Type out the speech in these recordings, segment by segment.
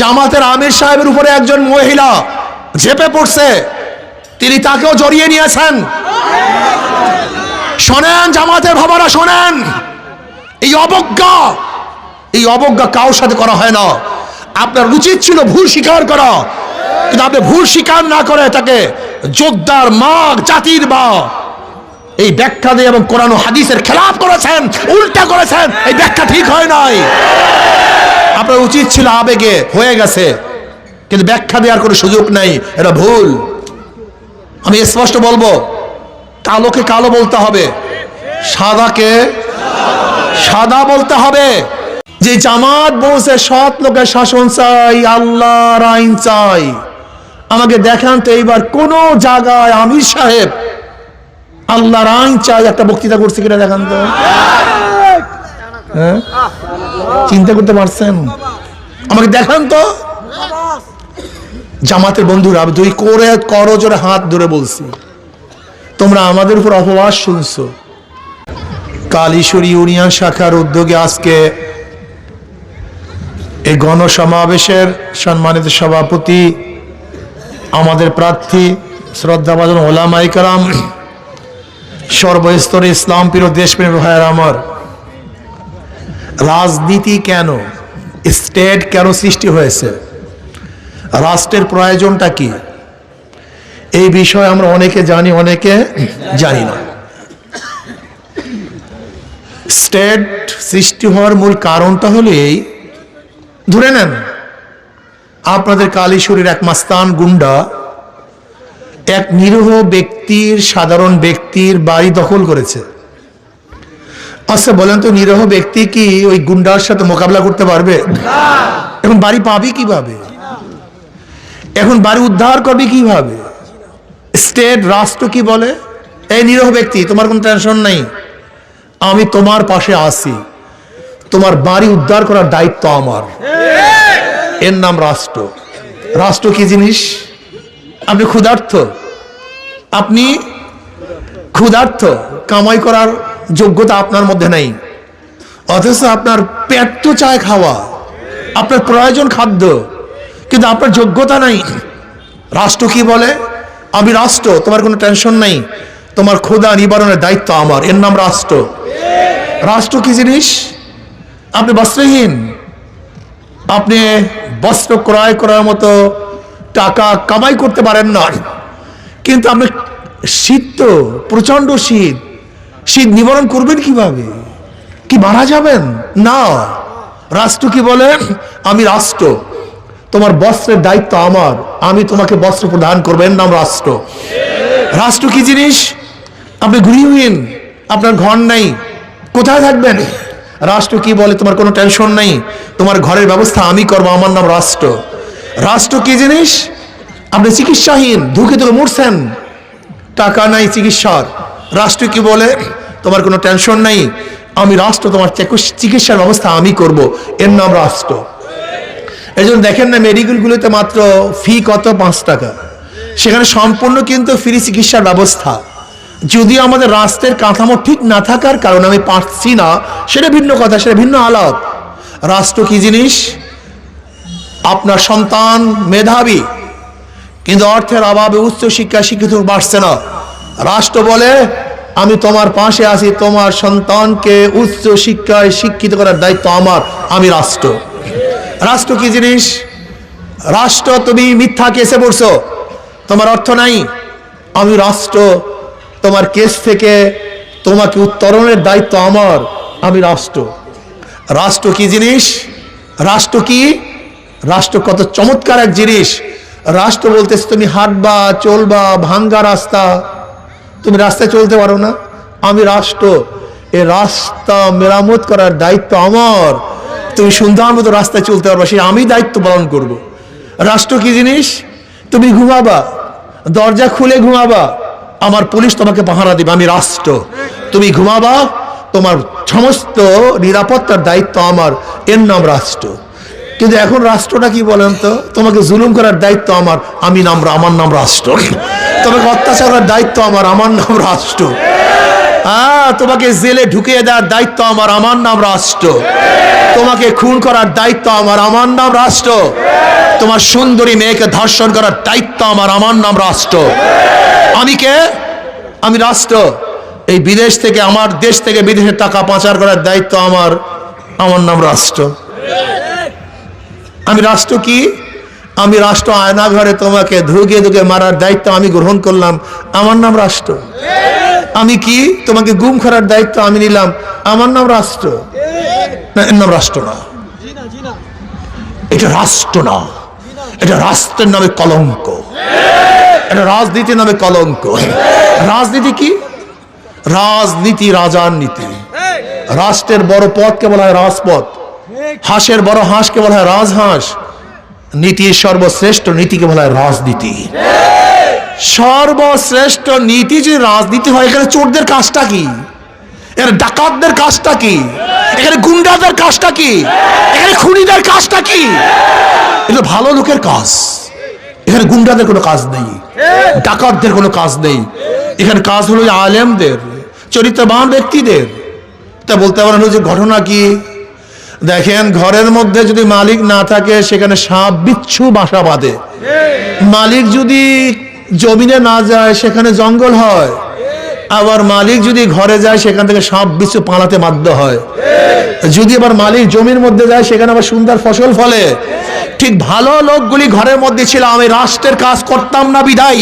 জামাতের আমির সাহেবের উপরে একজন মহিলা ঝেপে পড়ছে। তিনি তাকেও জড়িয়ে নিয়েছেন। শোনেন জামাতের ভাবারা, শোনেন। এই অবজ্ঞা এই অবজ্ঞা কারোর সাথে করা হয় না। আপনার উচিত ছিল ভুল স্বীকার করা। কিন্তু আপনি ভুল স্বীকার না করে তাকে যোদ্ধার মা জাতির মা এই ব্যাখ্যা দিয়ে এবং কোরআন হাদিসের খেলাফ করেছেন, উল্টা করেছেন, এই ব্যাখ্যা ঠিক হয় নাই। আপনার উচিত ছিল আবেগে, হয়ে গেছে। কিন্তু ব্যাখ্যা দেওয়ার কোনো সুযোগ নাই, এটা ভুল। আমি স্পষ্ট বলব, কালোকে কালো বলতে হবে, সাদাকে সাদা বলতে হবে। যে জামাত বলছে, সৎ লোকের শাসন চাই, আল্লাহর আইন চাই। আমাকে দেখান তো এইবার কোন জায়গায় আমির সাহেব, আল্লাহর আইন চাই, একটা বক্তৃতা করছে কিনা দেখান তো। হ্যাঁ? চিন্তা করতে পারছেন? আমাকে দেখান তো। জামাতের বন্ধুরা দুই করে করো জোরে হাত ধরে বলছি। তোমরা আমাদের উপর অপবাস শুনছো। কালীশ্বরী ইউনিয়ন শাখার উদ্যোগে আজকে এই গণসমাবেশের সম্মানিত সভাপতি, আমাদের প্রার্থী, শ্রদ্ধাভাজন ওলামাই কালাম সর্বস্তরে ইসলাম প্রিয় দেশপ্রেমী ভাইয়ের আমার। রাজনীতি কেন? স্টেট কেন সৃষ্টি হয়েছে? রাষ্ট্রের প্রয়োজনটা কি? এই বিষয়ে আমরা অনেকে জানি অনেকে জানি না। স্টেট সৃষ্টি হওয়ার মূল কারণটা হলো এই। ধরে নেন, আপনাদের কালীশ্বরীর এক মাস্তান গুন্ডা এক নিরীহ ব্যক্তির, সাধারণ ব্যক্তির বাড়ি দখল করেছে। আচ্ছা বলেন তো, নিরীহ ব্যক্তি কি ওই গুন্ডার সাথে মোকাবিলা করতে পারবে? এখন বাড়ি পাবি কীভাবে? এখন বাড়ি উদ্ধার করবি কীভাবে? স্টেট, রাষ্ট্র কি বলে? এই নিরীহ ব্যক্তি, তোমার কোনো টেনশন নেই। আমি তোমার পাশে আছি। তোমার বাড়ি উদ্ধার করার দায়িত্ব আমার। এর নাম রাষ্ট্র। রাষ্ট্র কি জিনিস? আপনি ক্ষুধার্থ আপনি ক্ষুধার্থ কামাই করার যোগ্যতা আপনার মধ্যে নেই। অথচ আপনার পেট তো চায় খাওয়া, আপনার প্রয়োজন খাদ্য, কিন্তু আপনার যোগ্যতা নাই। রাষ্ট্র কি বলে? আমি রাষ্ট্র, তোমার কোনো টেনশন নেই। তোমার ক্ষুধা নিবারণের দায়িত্ব আমার, এর নাম রাষ্ট্র। রাষ্ট্র কি জিনিস? আপনি বস্ত্রহীন। আপনি বস্ত্র ক্রয় করার মতো টাকা কামাই করতে পারেন না। কিন্তু আপনি শীত তো প্রচণ্ড শীত। শীত নিবারণ করবেন কীভাবে? কি মারা যাবেন? না। রাষ্ট্র কি বলে? আমি রাষ্ট্র। তোমার বস্ত্রের দায়িত্ব আমার। আমি তোমাকে বস্ত্র প্রদান করব। এর নাম রাষ্ট্র। রাষ্ট্র কি জিনিস? আপনি গৃহহীন। আপনার ঘর নাই। কোথায় থাকবেন? রাষ্ট্র কি বলে? তোমার কোনো টেনশন নেই। তোমার ঘরের ব্যবস্থা আমি করব। আমার নাম রাষ্ট্র। রাষ্ট্র কি জিনিস? আপনি চিকিৎসাহীন, ধুকে ধুকে মরছেন। টাকা নাই চিকিৎসার। রাষ্ট্র কি বলে? তোমার কোনো টেনশন নেই। আমি রাষ্ট্র, তোমার চিকিৎস- চিকিৎসার ব্যবস্থা আমি করব। এর নাম রাষ্ট্র। এই জন্য দেখেন না, মেডিকেলগুলোতে মাত্র ফি কত? পাঁচ টাকা। সেখানে সম্পূর্ণ কিন্তু ফ্রি চিকিৎসার ব্যবস্থা। যদিও আমাদের রাষ্ট্রের কাঠামো ঠিক না থাকার কারণে আমি পারছি না, সেটা ভিন্ন কথা, সেটা ভিন্ন আলাপ। রাষ্ট্র কি জিনিস? আপনার সন্তান মেধাবী, কিন্তু অর্থের অভাবে উচ্চ শিক্ষা শিক্ষিত বাড়ছে না। রাষ্ট্র বলে আমি তোমার পাশে আছি, তোমার সন্তানকে উচ্চ শিক্ষায় শিক্ষিত করার দায়িত্ব আমার, আমি রাষ্ট্র। রাষ্ট্র কি জিনিস? রাষ্ট্র, তুমি মিথ্যা কেসে পড়ছো। তোমার অর্থ নাই। আমি রাষ্ট্র, তোমার কেস থেকে তোমাকে উত্তরণের দায়িত্ব আমার, আমি রাষ্ট্র। রাষ্ট্র কি জিনিস? রাষ্ট্র কি? রাষ্ট্র কত চমৎকার এক জিনিস। রাষ্ট্র বলতেছে, তুমি হাঁটবা, চলবা, ভাঙ্গা রাস্তা। তুমি রাস্তায় চলতে পারো না। আমি রাষ্ট্র। এ রাস্তা মেরামত করার দায়িত্ব আমার। তুমি সুন্দর মতো রাস্তায় চলতে পারবা সে আমি দায়িত্ব পালন করব। রাষ্ট্র কি জিনিস? তুমি ঘুমাবা। দরজা খুলে ঘুমাবা। আমার পুলিশ তোমাকে পাহারা দিবে, আমি রাষ্ট্র। তুমি ঘুমাবা। তোমার সমস্ত নিরাপত্তার দায়িত্ব আমার। এর নাম রাষ্ট্র। কিন্তু এখন রাষ্ট্রটা কি বলেন তো? তোমাকে জুলুম করার দায়িত্ব আমার। আমি নাম, আমার নাম রাষ্ট্র। তোমাকে অত্যাচার করার দায়িত্ব আমার আমার নাম রাষ্ট্র। হ্যাঁ তোমাকে জেলে ঢুকিয়ে দেওয়ার দায়িত্ব আমার আমার নাম রাষ্ট্র। তোমাকে খুন করার দায়িত্ব আমার আমার নাম রাষ্ট্র। তোমার সুন্দরী মেয়েকে ধর্ষণ করার দায়িত্ব আমার আমার নাম রাষ্ট্র। আমি কে? আমি রাষ্ট্র। এই বিদেশ থেকে, আমার দেশ থেকে বিদেশে টাকা পাচার করার দায়িত্ব আমার আমার নাম রাষ্ট্র। আমি রাষ্ট্র কি? আমি রাষ্ট্র আয়না ঘরে তোমাকে ধুকে ধুকে মারার দায়িত্ব আমি গ্রহণ করলাম। আমার নাম রাষ্ট্র। আমি কি? তোমাকে গুম করার দায়িত্ব আমি নিলাম। আমার নাম রাষ্ট্র। না, এর নাম রাষ্ট্র না। এটা রাষ্ট্র না। এটা রাষ্ট্রের নামে কলঙ্ক। এটা রাজনীতির নামে কলঙ্ক। রাজনীতি কি? রাজনীতি, রাজার নীতি। রাষ্ট্রের বড় পদকে বলা হয় রাজপথ। হাঁসের বড় হাঁসকে বলা হয় রাজহাঁস। নীতির সর্বশ্রেষ্ঠ নীতিকে বলা হয় রাজনীতি। সর্বশ্রেষ্ঠ নীতি যদি রাজনীতি হয়, এখানে চোরদের কাজটা কি? এখানে ডাকাতদের কাজটা কি? এখানে গুন্ডাদের কাজটা কি? এখানে খুনিদের কাজটা কি? এটা ভালো লোকের কাজ। এখানে গুন্ডাদের কোনো কাজ নেই, ডাকাতদের কোনো কাজ নেই। এখানে কাজ হলো যে আলেমদের, চরিত্রবান ব্যক্তিদের। তা বলতে পারেন যে ঘটনা কি? দেখেন, ঘরের মধ্যে যদি মালিক না থাকে, সেখানে সাপ বিচ্ছু বাসা বাঁধে। মালিক যদি জমিনে না যায়, সেখানে জঙ্গল হয়। আবার মালিক যদি ঘরে যায়, সেখান থেকে সাপ বিচ্ছু পালাতে বাধ্য হয়। যদি আবার মালিক জমির মধ্যে যায়, সেখানে আবার সুন্দর ফসল ফলে। ঠিক ভালো লোকগুলি ঘরের মধ্যে ছিল আমি রাষ্ট্রের কাজ করতাম না বিধাই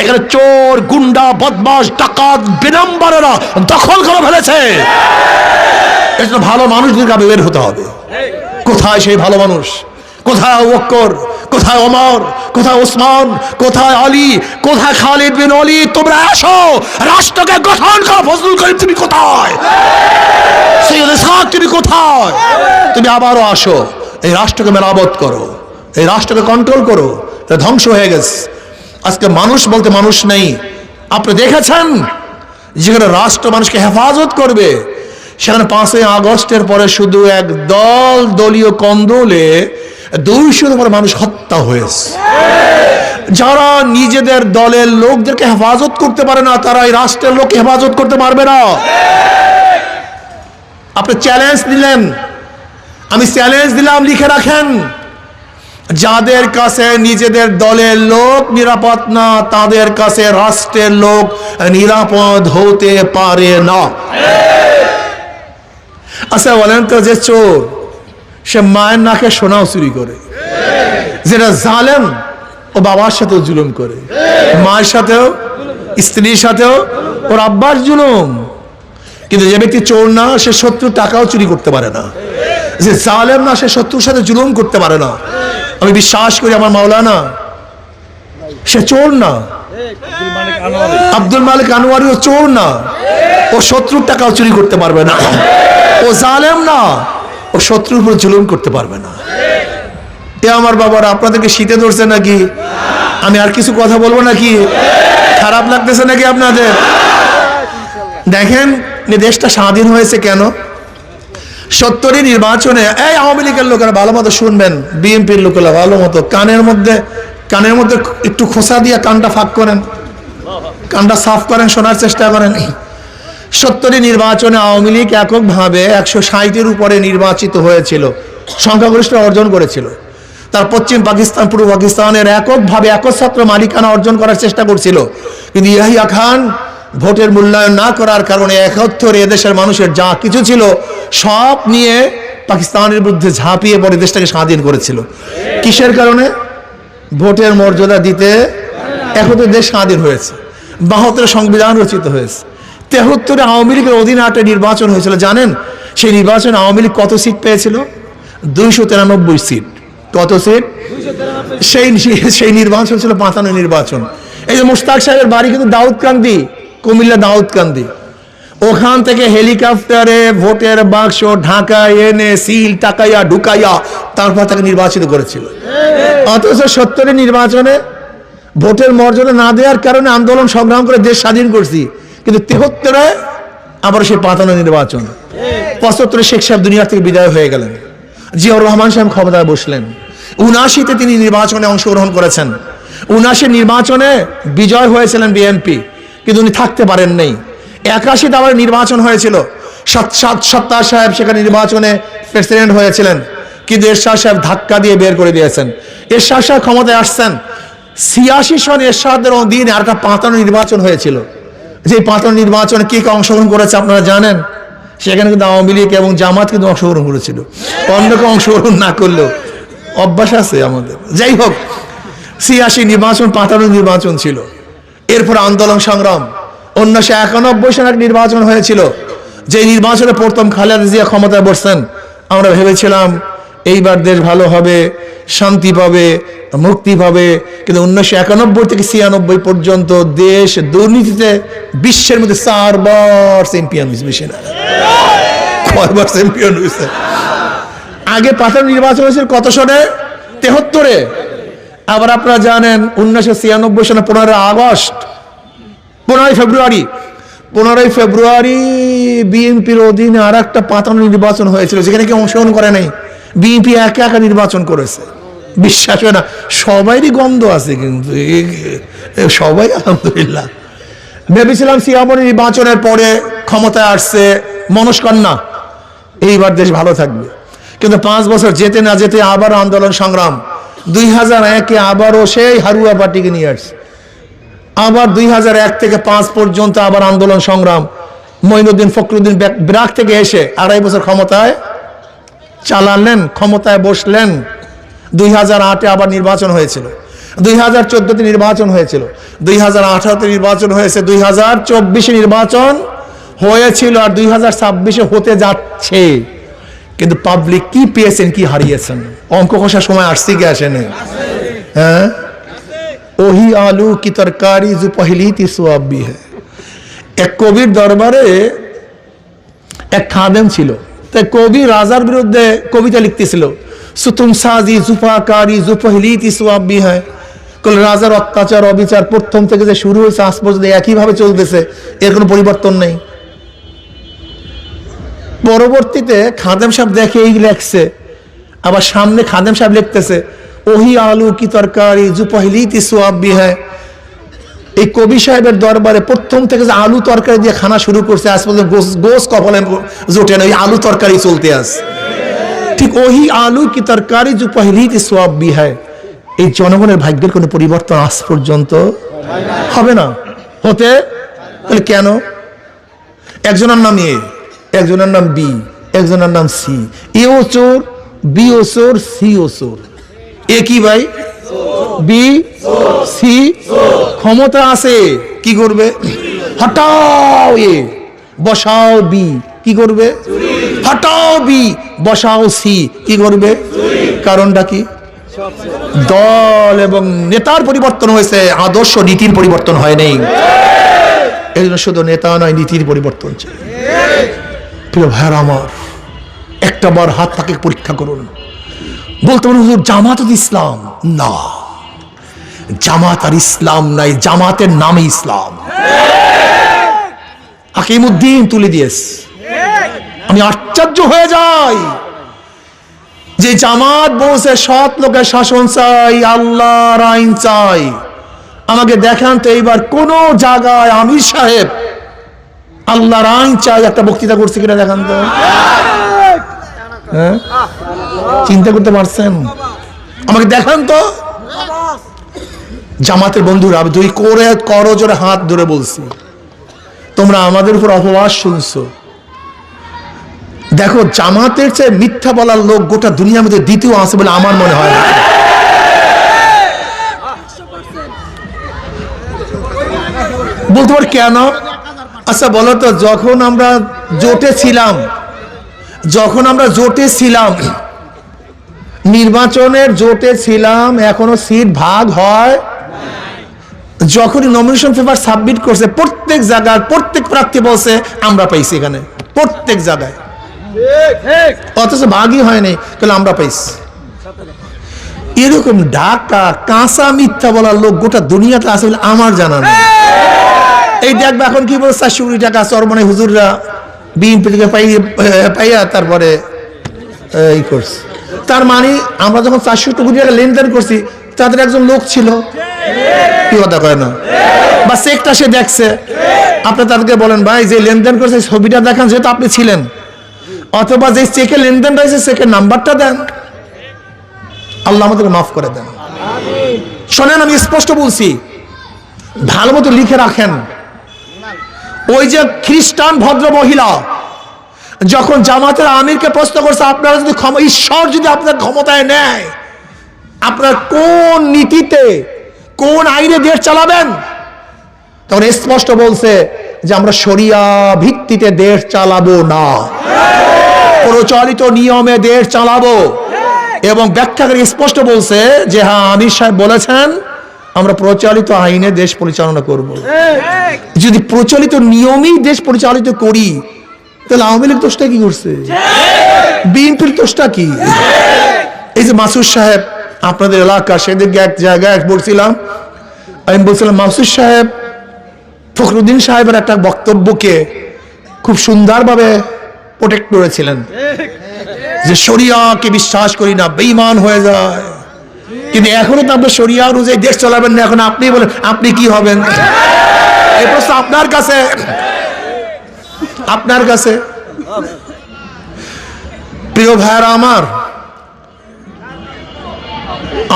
এখানে চোর, গুন্ডা বদমাস ডাকাত বিনম্বরেরা দখল করে ফেলেছে। এটা ভালো মানুষদেরকে আবে বের হতে হবে। কোথায় সেই ভালো মানুষ? কোথায় ওকর? কোথায় ওমর? কোথায় ওসমান? কোথায় আলী? কোথায় খালিদ বিন অলি? তোমরা আসো রাষ্ট্রকে গঠন করো। ফজলুল করিম, তুমি কোথায়? সৈয়দ তুমি কোথায়? তুমি আবারও আসো। এই রাষ্ট্রকে মেরামত করো, এই রাষ্ট্রকে কন্ট্রোল করো, এটা ধ্বংস হয়ে গেছে। আজকে মানুষ বলতে মানুষ নেই। আপনি দেখেছেন? যেখানে রাষ্ট্র মানুষকে হেফাজত করবে, সেখানে পাঁচই আগস্টের পরে শুধু এক দল দলীয় কন্দলে দুইশোর উপরে মানুষ হত্যা হয়েছে। যারা নিজেদের দলের লোকদেরকে হেফাজত করতে পারে না, তারা এই রাষ্ট্রের লোককে হেফাজত করতে পারবে না। আপনি চ্যালেঞ্জ দিলেন আমি চ্যালেঞ্জ দিলাম, লিখে রাখেন। যাদের কাছে নিজেদের দলের লোক নিরাপদ না, তাদের কাছে রাষ্ট্রের লোক নিরাপদ হতে পারে না। আচ্ছা বলেন তো যে চোর, সে মায়ের নাকে সোনাও চুরি করে। যেটা জালেম, ও বাবার সাথেও জুলুম করে। মায়ের সাথেও, স্ত্রীর সাথেও, ওর আব্বার জুলুম। কিন্তু যে ব্যক্তি চোর না, সে শত্রুর টাকাও চুরি করতে পারে না। যে জালেম না সে শত্রুর সাথে জুলুম করতে পারে না। আমি বিশ্বাস করি আমার মাওলানা, সে চোর না। আব্দুল মালিক আনোয়ারি ও চোর না। ও শত্রুর টাকাও চুরি করতে পারবে না। ও জালেম না। ও শত্রুর উপর জুলুম করতে পারবে না। এ আমার বাবার, আপনাদেরকে শীতে ধরছে নাকি? আমি আর কিছু কথা বলব নাকি? খারাপ লাগতেছে নাকি আপনাদের? দেখেন দেশটা স্বাধীন হয়েছে কেন? সত্তরের নির্বাচনে, এই আওয়ামী লীগের লোকেরা ভালো মতো শুনবেন, বিএনপির লোকেরা ভালো মতো। কানের মধ্যে কানের মধ্যে একটু খোসা দিয়ে কানটা ফাঁক করেন, কানটা সাফ করেন, শোনার চেষ্টা করেন। সত্তরে নির্বাচনে আওয়ামী লীগ এককভাবে একশো ষাটের উপরে নির্বাচিত হয়েছিল সংখ্যাগরিষ্ঠ অর্জন করেছিল। তার পশ্চিম পাকিস্তান, পূর্ব পাকিস্তানের এককভাবে একচ্ছত্র মালিকানা অর্জন করার চেষ্টা করছিল। কিন্তু ইয়াহিয়া খান ভোটের মূল্যায়ন না করার কারণে একত্তরে এদেশের মানুষের যা কিছু ছিল, সব নিয়ে পাকিস্তানের বিরুদ্ধে ঝাঁপিয়ে পড়ে দেশটাকে স্বাধীন করেছিল। কিসের কারণে? ভোটের মর্যাদা দিতে একত্রে দেশ স্বাধীন হয়েছে। বাহাত্তরে সংবিধান রচিত হয়েছে। তেহত্তরে আওয়ামী লীগের অধীনে একটা নির্বাচন হয়েছিল, জানেন? সেই নির্বাচনে আওয়ামী লীগ কত সিট পেয়েছিল? দুইশো তিরানব্বই সিট। কত সিট? সেই সেই নির্বাচন ছিল পাঁচানো নির্বাচন। এই যে মুস্তাক সাহেবের বাড়ি কিন্তু দাউদকান্দি কুমিল্লা দাউদকান্দি। ওখান থেকে হেলিকপ্টারে ভোটের বাক্স ঢাকায় এনে সিল টাকাইয়া ঢুকাইয়া তারপর তাকে নির্বাচিত করেছিল। অথচ সত্তরের নির্বাচনে ভোটের মর্যাদা না দেওয়ার কারণে আন্দোলন সংগ্রাম করে দেশ স্বাধীন করছি। কিন্তু তেহত্তরে আবার সেই পাতানো নির্বাচন। পঁচাত্তরে শেখ সাহেব দুনিয়া থেকে বিদায় হয়ে গেলেন। জিয়াউর রহমান সাহেব ক্ষমতায় বসলেন। উনাশিতে তিনি নির্বাচনে অংশগ্রহণ করেছেন। উনাশি নির্বাচনে বিজয় হয়েছিলেন বিএনপি। কিন্তু উনি থাকতে পারেন নাই। একাশিতে আবার নির্বাচন হয়েছিল। সত- সত- সত্তার সাহেব সেখানে নির্বাচনে প্রেসিডেন্ট হয়েছিলেন। কিন্তু এরশাদ সাহেব ধাক্কা দিয়ে বের করে দিয়েছেন। এরশাদ সাহেব ক্ষমতায় আসছেন। ছিয়াশি সন এরশাদের অধীনে আর একটা পাতানো নির্বাচন হয়েছিল। যে পাতানো নির্বাচনে কে কে অংশগ্রহণ করেছে আপনারা জানেন? সেখানে কিন্তু আওয়ামী লীগ এবং জামাত কিন্তু অংশগ্রহণ করেছিল। অন্য কেউ অংশগ্রহণ না করলেও অভ্যাস আছে আমাদের। যাই হোক, ছিয়াশি নির্বাচন পাতানো নির্বাচন ছিল। এরপর আন্দোলন সংগ্রাম। উনিশশো একানব্বই সালে নির্বাচন হয়েছিল। যে নির্বাচনে প্রথম খালেদা জিয়া ক্ষমতায় বসছেন, আমরা ভেবেছিলাম, এইবার দেশ ভালো হবে, শান্তি পাবে, মুক্তি পাবে। কিন্তু উনিশশো একানব্বই থেকে ছিয়ানব্বই পর্যন্ত দেশ দুর্নীতিতে বিশ্বের মধ্যে চারবার চ্যাম্পিয়ন হয়েছে বেশি না কয়বার চ্যাম্পিয়ন হয়েছে? আগে পাঠান নির্বাচন হয়েছিল কত সনে? তেহত্তরে। আবার আপনারা জানেন উনিশশো ছিয়ানব্বই সনে পনেরোই আগস্ট, পনেরোই ফেব্রুয়ারি পনেরোই ফেব্রুয়ারি বিএনপির অধীনে আর একটা পাতানো নির্বাচন হয়েছিল, যেখানে কেউ অংশগ্রহণ করে নাই। বিএনপি একা একা নির্বাচন করেছে। বিশ্বাস হয় না, সবাইরই গন্ধ আছে কিন্তু সবাই আলহামদুলিল্লাহ। ভেবেছিলাম সিয়ামনি নির্বাচনের পরে ক্ষমতায় আসছে মনস্কন্যা এইবার দেশ ভালো থাকবে। কিন্তু পাঁচ বছর যেতে না যেতে আবার আন্দোলন সংগ্রাম। দুই হাজার একে আবারও সেই হারুয়া পার্টিকে নিয়ে আসছে। আবার দুই হাজার এক থেকে পাঁচ পর্যন্ত আবার আন্দোলন সংগ্রাম। মঈনুদ্দিন ফখরুদ্দিন ব্রাক থেকে এসে আড়াই বছর ক্ষমতায় চালালেন, ক্ষমতায় বসলেন। দুই হাজার আটে আবার নির্বাচন হয়েছিল। দুই হাজার চোদ্দতে নির্বাচন হয়েছিল। দুই হাজার আঠারোতে নির্বাচন হয়েছে। দুই হাজার চব্বিশে নির্বাচন হয়েছিল আর দুই হাজার ছাব্বিশে হতে যাচ্ছে। কিন্তু পাবলিক কি পেয়েছেন, কি হারিয়েছেন? অঙ্ক কষার সময় আসছে কি আসেনি? হ্যাঁ? ওহি আলু কি তরকারি জু পহিলি তি সোয়াবি হ্যাঁ এক কবির দরবারে এক খাদেম ছিল। তাই কবি রাজার বিরুদ্ধে কবিতা লিখতেছিল সুতুম সাজি জুফাকারি জুপহিলি তি সোয়াবি হ্যাঁ কল রাজার অত্যাচার, অবিচার প্রথম থেকে যে শুরু হয়েছে, আজ পর্যন্ত একইভাবে চলতেছে, এর কোনো পরিবর্তন নেই। পরবর্তীতে খাদেম সাহেব দেখে এই লেখছে, আবার সামনে খাদেম সাহেব লিখতেছে, ওহি আলু কি তরকারি জু পহলি তি সুয়াব भी এই কবি সাহেবের দরবারে প্রথম থেকে যে আলু তরকারি দিয়ে খানা শুরু করছে, আজ পর্যন্ত গোস কপালে জোটে না, ওই আলু তরকারি চলতে আস ঠিক ওহি আলু কি তরকারি যে পহলি তি সোয়াব হয় এই জনগণের ভাগ্যের কোনো পরিবর্তন আজ পর্যন্ত হবে না। হতে? তাহলে কেন? একজনের নাম এ। একজনের নাম বি, একজনের নাম সি। এ ও চোর, বি ও চোর, সি ও চোর। এ কি ভাই? B, C. ক্ষমতা আছে, কি করবে? হটাও এ, বসাও বি, কি করবে? হটাও বি, বসাও সি, কি করবে? কারণটা কি? দল এবং নেতার পরিবর্তন হয়েছে, আদর্শ নীতির পরিবর্তন হয় নাই। এই জন্য শুধু নেতা নয়, নীতির পরিবর্তন চাই প্রিয় ভাইয়ার আমার, একটা বার হাত তাকে পরীক্ষা করুন। বলতে পারেন, হুজুর, জামাত ইসলাম? না। জামাত আর ইসলাম নাই, জামাতের নামে ইসলাম। হাকিমুদ্দিন তুলে দিয়েস। আমি আশ্চর্য হয়ে যাই যে জামাত বসে সৎ লোকের শাসন চাই, আল্লাহর আইন চাই। আমাকে দেখান তো এইবার কোন জায়গায় আমির সাহেব আল্লাহর আইন চাই একটা বক্তৃতা করছে কিনা দেখান তো। হ্যাঁ? চিন্তা করতে পারছেন? আমাকে দেখান তো। জামাতের বন্ধুরা দুই করে করো জোরে হাত ধরে বলছি। তোমরা আমাদের উপর অপবাস শুনছো। দেখো, জামাতের চেয়ে মিথ্যা বলার লোক গোটা দুনিয়ার মধ্যে দ্বিতীয় আছে বলে আমার মনে হয়। না বলতে পার কেন? আচ্ছা বলো তো, যখন আমরা জোটে ছিলাম, যখন আমরা জোটে ছিলাম, নির্বাচনের জোটে ছিলাম, এখনও সিট ভাগ হয় যখনই নমিনেশন পেপার সাবমিট করছে, প্রত্যেক জায়গার প্রত্যেক প্রার্থী বলছে, আমরা পাইছি এখানে। প্রত্যেক জায়গায়। অথচ ভাগই হয়নি তাহলে আমরা পাইছি? এরকম ডাকা, কাঁচা মিথ্যা বলার লোক গোটা দুনিয়াতে আছে বলে আমার জানা নেই। এই দেখবে এখন কি বলছে চারশো কোটি টাকা চরমনে হুজুররা বিএনপি থেকে পাই পাইয়া তারপরে এই করছে। তার মানে আমরা যখন চারশো কোটি টাকা লেনদেন করছি তাদের একজন লোক ছিল। কি কথা কয় না? বা চেকটা সে দেখছে। আপনি তাদেরকে বলেন ভাই যে লেনদেন করেছে ছবিটা দেখান যেহেতু আপনি ছিলেন। অথবা যে চেকে লেনদেন রয়েছে চেকের নাম্বারটা দেন। আল্লাহ আমাদেরকে মাফ করে দেন। শোনেন আমি স্পষ্ট বলছি ভালো মতো লিখে রাখেন। ওই যে খ্রিস্টান ভদ্র মহিলা, যখন জামাতের আমিরকে প্রশ্ন করছে, আপনারা যদি ঈশ্বর যদি আপনার ক্ষমতায় নেয়, আপনার কোন নীতিতে, কোন আইনে দেশ চালাবেন? তখন স্পষ্ট বলছে যে, আমরা শরিয়া ভিত্তিতে দেশ চালাবো না। প্রচলিত নিয়মে দেশ চালাবো। এবং ব্যাখ্যা করে স্পষ্ট বলছে যে হ্যাঁ আমির সাহেব বলেছেন আমরা প্রচলিত আইনে দেশ পরিচালনা করব। যদি প্রচলিত নিয়মেই দেশ পরিচালিত করি তাহলে আওয়ামী লীগ দোষটা কি করছে? বিএনপির দোষটা কি? এই যে মাসুদ সাহেব আপনাদের এলাকা সেদিকে এক জায়গায় বলছিলাম আমি বলছিলাম মাসুদ সাহেব ফখরুদ্দিন সাহেবের একটা বক্তব্যকে খুব সুন্দরভাবে প্রোটেক্ট করেছিলেন। যে শরিয়াকে বিশ্বাস করি না বেইমান হয়ে যায়। কিন্তু এখনও তো আপনার শরিয়া অনুযায়ী দেশ চালাবেন না, এখন আপনি বলেন, আপনি কি হবেন? এই প্রশ্ন আপনার কাছে আপনার কাছে। প্রিয় ভাইয়ারা আমার,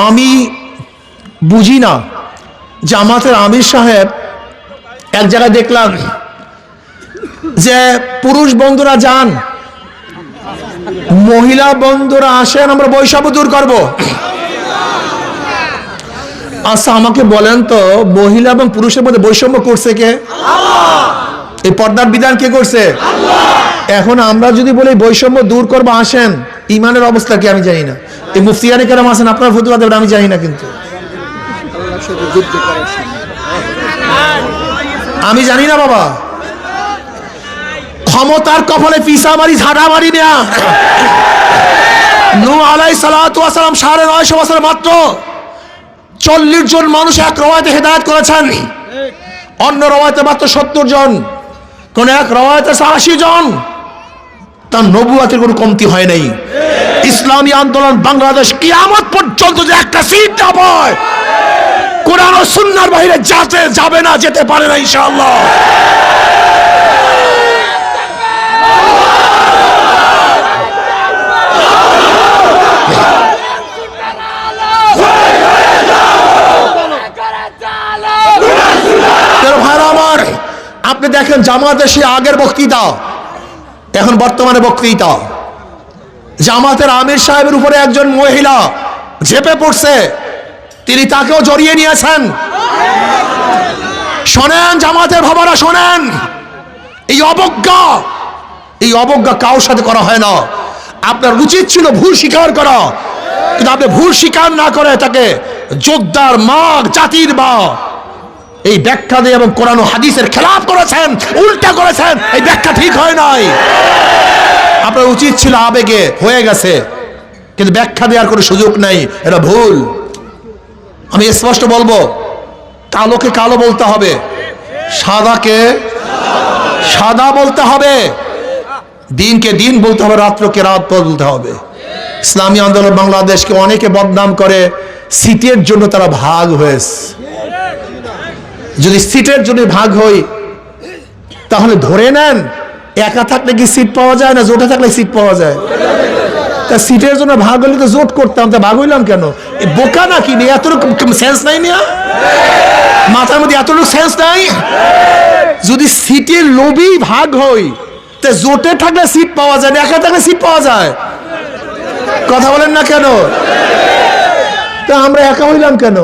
আমি বুঝি না, জামাতের আমির সাহেব এক জায়গায় দেখলাম যে পুরুষ বন্ধুরা যান, মহিলা বন্ধুরা আসেন, আমরা বৈষম্য দূর করব। আচ্ছা আমাকে বলেন তো মহিলা এবং পুরুষের মধ্যে বৈষম্য করছে কে? এই পর্দার বিধান কে করছে? এখন আমরা যদি বলি বৈষম্য দূর করব আসেন ইমানের অবস্থা কি আমি জানি না। এই মুফতিয়ানি কেরাম আসেন আপনার ফতুয়া দেবেন আমি জানি না কিন্তু। আমি জানি না বাবা। ক্ষমতার কপালে পিসা মারি ঝাড়া মারি না নু আলাই আসসালাম সাড়ে নয়শো বছর মাত্র। চল্লিশ জন মানুষ এক রওয়ায়তে হেদায়ত করেছেন। অন্য রওয়ায়তে মাত্র সত্তর জন। কোন এক রওয়ায়তে আশি জন। তার নবুয়াতের কোনো কমতি হয় নাই। ইসলামী আন্দোলন বাংলাদেশ কিয়ামত পর্যন্ত যে একটা সিট না কোরআন ও সুন্নার বাইরে যাতে যাবে না, যেতে পারে না ইনশাআল্লাহ তেরো ভাইরা আমার জামাতের সে আগের বক্তৃতা এখন বর্তমানে বক্তৃতা জামাতের আমির সাহেবের উপরে একজন মহিলা ঝেপে পড়ছে। তিনি তাকেও জড়িয়ে নিয়েছেন। শোনেন জামাতের ভাবারা, শোনেন। এই অবজ্ঞা এই অবজ্ঞা কারোর সাথে করা হয় না। আপনার উচিত ছিল ভুল স্বীকার করা। কিন্তু আপনি ভুল স্বীকার না করে তাকে যোদ্ধার মাগ, জাতির মা এই ব্যাখ্যা দিয়ে এবং কোরআন হাদিসের খেলাফ করেছেন, উল্টা করেছেন, এই ব্যাখ্যা ঠিক হয় নাই। আপনার উচিত ছিল আবেগে, হয়ে গেছে। কিন্তু ব্যাখ্যা দেওয়ার কোনো সুযোগ নাই, এটা ভুল। আমি স্পষ্ট বলব, কালোকে কালো বলতে হবে, সাদাকে সাদা বলতে হবে, দিনকে দিন বলতে হবে, রাত্রকে রাত বলতে হবে। ইসলামী আন্দোলন বাংলাদেশকে অনেকে বদনাম করে, সিটের জন্য তারা ভাগ হয়েছে। যদি সিটের জন্য ভাগ হই তাহলে ধরে নেন, একা থাকলে কি সিট পাওয়া যায় না জোটে থাকলে সিট পাওয়া যায়? তা সিটের জন্য ভাগ হলে তো জোট করতাম, তা ভাগ হইলাম কেন? বোকা নাকি নেই এতটুকু সেন্স নাই নিয়া মাথার মধ্যে এতটুকু সেন্স নাই? যদি সিটের লোভই ভাগ হই তা জোটে থাকলে সিট পাওয়া যায় না, একা থাকলে সিট পাওয়া যায়? কথা বলেন না কেন? তা আমরা একা হইলাম কেন?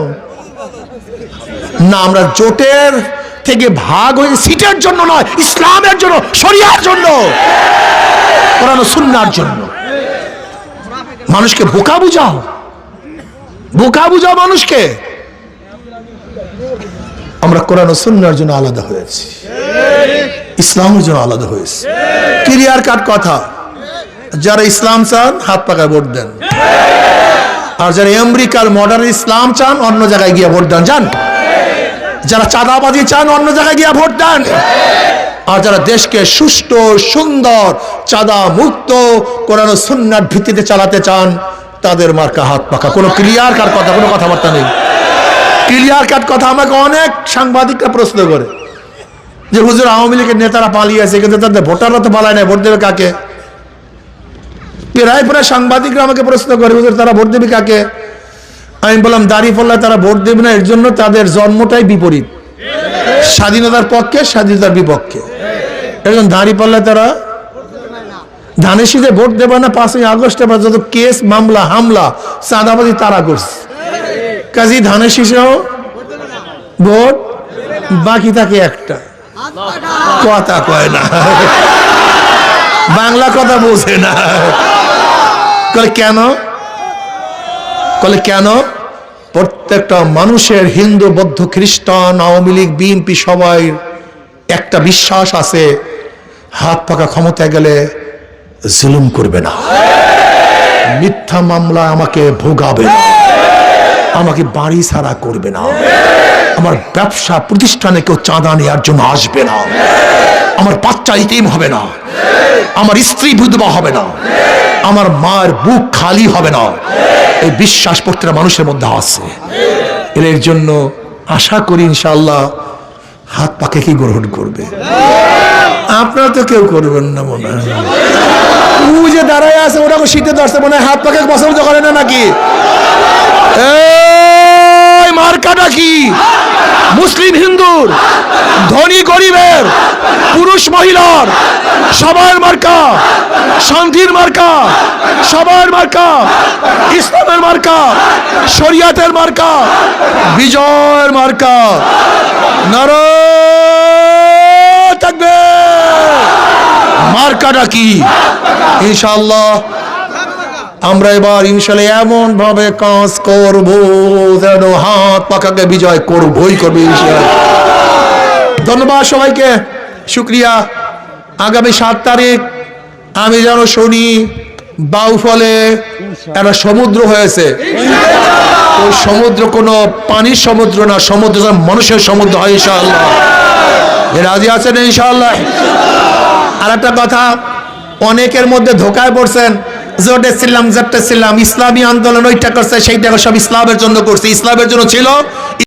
না, আমরা জোটের থেকে ভাগ হয়ে সিটের জন্য নয়, ইসলামের জন্য, শরিয়ার জন্য, কোরআন সুন্নার জন্য। মানুষকে বোকা বুঝাও। বোকা বুঝাও মানুষকে। আমরা কোরআন সুন্নার জন্য আলাদা হয়েছি। ইসলামের জন্য আলাদা হয়েছে। ক্লিয়ার কাট কথা। যারা ইসলাম চান, হাত পাকায় ভোট দেন। আর যারা আমেরিকার মডার্ন ইসলাম চান, অন্য জায়গায় গিয়ে ভোট দেন। যান। যারা চাঁদাবাজি চান, অন্য জায়গায় গিয়ে ভোট দেন। আর যারা দেশকে সুষ্ঠু, সুন্দর চাঁদা মুক্ত কোরআন সুন্নার ভিত্তিতে চালাতে চান, তাদের মার্কা হাত পাকা। কোনো ক্লিয়ার কার কথা, কোনো কথাবার্তা নেই। ক্লিয়ার কাট কথা, আমাকে অনেক সাংবাদিকরা প্রশ্ন করে যে, হুজুর, আওয়ামী লীগের নেতারা পালিয়ে আছে কিন্তু তাদের ভোটাররা তো পালায় না ভোট দেবে কাকে? প্রায় প্রায় সাংবাদিকরা আমাকে প্রশ্ন করে, হুজুর, তারা ভোট দেবে কাকে? আমি বললাম, দাড়ি পাল্লায় তারা ভোট দেবে না, এর জন্য তাদের জন্মটাই বিপরীত। স্বাধীনতার পক্ষে, স্বাধীনতার বিপক্ষে। একজন দাড়ি পাল্লায় তারা ধানের শীতে ভোট দেবে না, পাঁচই আগস্টে বা যত কেস, মামলা, হামলা, চাঁদাবাজি, তারা করছে। কাজী ধানের শীষেও ভোট, বাকি থাকে একটা। কথা কয় না। বাংলা কথা বোঝে না। কেন? কলে কেন? প্রত্যেকটা মানুষের হিন্দু, বৌদ্ধ, খ্রিস্টান, আওয়ামী লীগ, বিএনপি সবাই একটা বিশ্বাস আছে, হাত পাকা ক্ষমতায় গেলে জুলুম করবে না। মিথ্যা মামলা আমাকে ভোগাবে না। আমাকে বাড়ি ছাড়া করবে না। আমার ব্যবসা প্রতিষ্ঠানে কেউ চাঁদা নেওয়ার জন্য আসবে না। আমার বাচ্চা ইতিম হবে না। আমার স্ত্রী বিধবা হবে না। আমার মায়ের বুক খালি হবে না। এই বিশ্বাস প্রত্যেকটা মানুষের মধ্যে আছে। এর জন্য আশা করি ইনশাল্লাহ হাত পাকে কি গ্রহণ করবে? আপনারা তো কেউ করবেন না মনে হয়। যে দাঁড়ায় আছে, ওটা শীতে ধরছে, মনে হয় হাত পাকে পছন্দ করে না নাকি? এই মার্কাটা কি? মুসলিম হিন্দুর, ধনী গরিবের, পুরুষ মহিলার, সবার মার্কা, শান্তির মার্কা, সবার মার্কা, ইসলামের মার্কা, শরিয়াতের মার্কা, বিজয়ের মার্কা। নর থাকবে। মার্কাটা কি? ইনশাল্লাহ আমরা এবার ইনশাল্লাহ এমন ভাবে কাজ করব যেন হাত পাকাকে বিজয় করবই করবে ইনশাল্লাহ ধন্যবাদ সবাইকে, শুক্রিয়া। আগামী সাত তারিখ আমি যেন শুনি বাউফলে একটা সমুদ্র হয়েছে। ওই সমুদ্র কোনো পানির সমুদ্র না, সমুদ্র মানুষের সমুদ্র হয় ইনশাআল্লাহ। রাজি আছেন ইনশাআল্লাহ? আর একটা কথা, অনেকের মধ্যে ধোকায় পড়ছেন। জোটে ছিলাম জোটে ছিলাম, ইসলামী আন্দোলন ওইটা করছে সেইটা সব ইসলামের জন্য করছে। ইসলামের জন্য ছিল